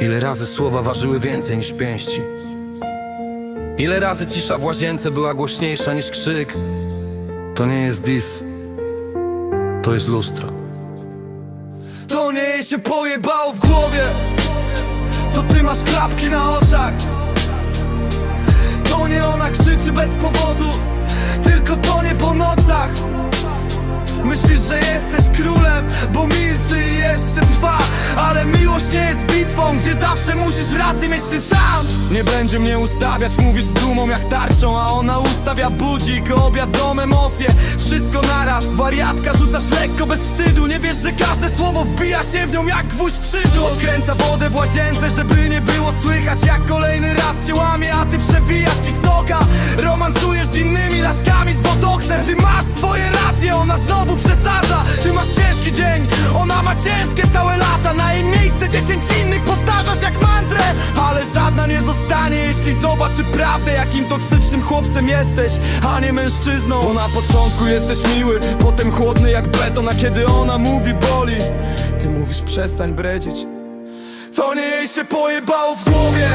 Ile razy słowa ważyły więcej niż pięści? Ile razy cisza w łazience była głośniejsza niż krzyk? To nie jest dis. To jest lustro. To nie się pojebało w głowie. To ty masz klapki na oczach zawsze musisz rację mieć ty sam. Nie będzie mnie ustawiać, mówisz z dumą jak tarczą A ona ustawia budzik, obiad, dom, emocje. Wszystko naraz, wariatka rzucasz lekko bez wstydu. Nie wiesz, że każde słowo wbija się w nią jak gwóźdź w krzyżu. Odkręca wodę w łazience, żeby nie było słychać Jak kolejny raz się łamie, a ty przewijasz TikToka Romansujesz z innymi laskami z botoksem. Ty masz swoje racje, ona znowu przesadza. Ty masz ciężki dzień, ona ma ciężkie całe lata. Na zobaczy prawdę Jakim toksycznym chłopcem jesteś, a nie mężczyzną. Bo na początku jesteś miły, potem chłodny jak beton A kiedy ona mówi boli, ty mówisz przestań bredzić. To nie jej się pojebało w głowie